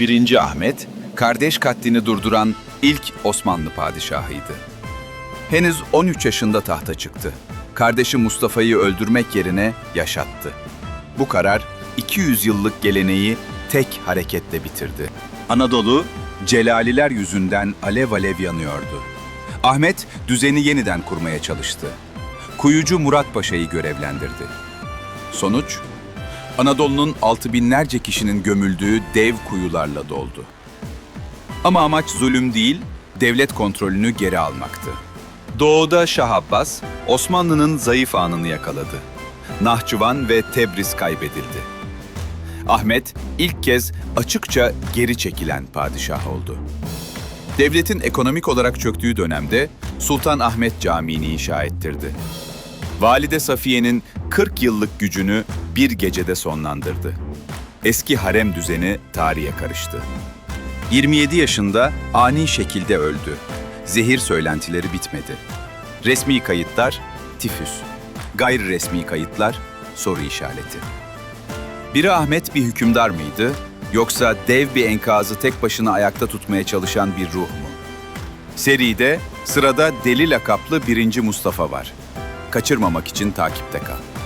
1. Ahmet, kardeş katlini durduran ilk Osmanlı padişahıydı. Henüz 13 yaşında tahta çıktı. Kardeşi Mustafa'yı öldürmek yerine yaşattı. Bu karar 200 yıllık geleneği tek hareketle bitirdi. Anadolu, Celaliler yüzünden alev alev yanıyordu. Ahmet düzeni yeniden kurmaya çalıştı. Kuyucu Murat Paşa'yı görevlendirdi. Sonuç, Anadolu'nun altı binlerce kişinin gömüldüğü dev kuyularla doldu. Ama amaç zulüm değil, devlet kontrolünü geri almaktı. Doğuda Şah Abbas, Osmanlı'nın zayıf anını yakaladı. Nahçıvan ve Tebriz kaybedildi. Ahmet ilk kez açıkça geri çekilen padişah oldu. Devletin ekonomik olarak çöktüğü dönemde Sultan Ahmet Camii'ni inşa ettirdi. Valide Safiye'nin 40 yıllık gücünü bir gecede sonlandırdı. Eski harem düzeni tarihe karıştı. 27 yaşında ani şekilde öldü. Zehir söylentileri bitmedi. Resmi kayıtlar tifüs. Gayri resmi kayıtlar soru işareti. Biri Ahmet bir hükümdar mıydı yoksa dev bir enkazı tek başına ayakta tutmaya çalışan bir ruh mu? Seride sırada Deli lakaplı 1. Mustafa var. Kaçırmamak için takipte kal.